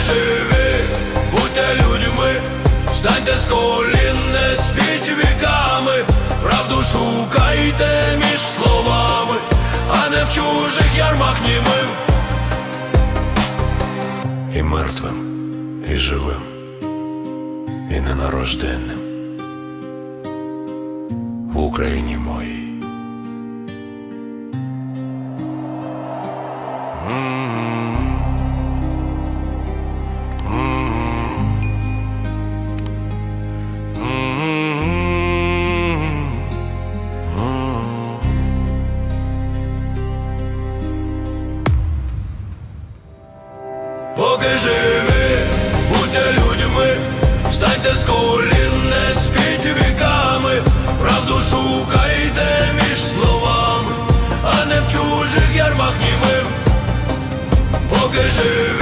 Живі, будьте людьми, встаньте з колін, не спіть віками, правду шукайте між словами, а не в чужих ярмах німим. І мертвим, і живим, і ненарожденним в Україні моїй. Поки живі, будьте людьми, встаньте з колін, не спіть віками, правду шукайте між словами, а не в чужих ярмах німим. Поки живі,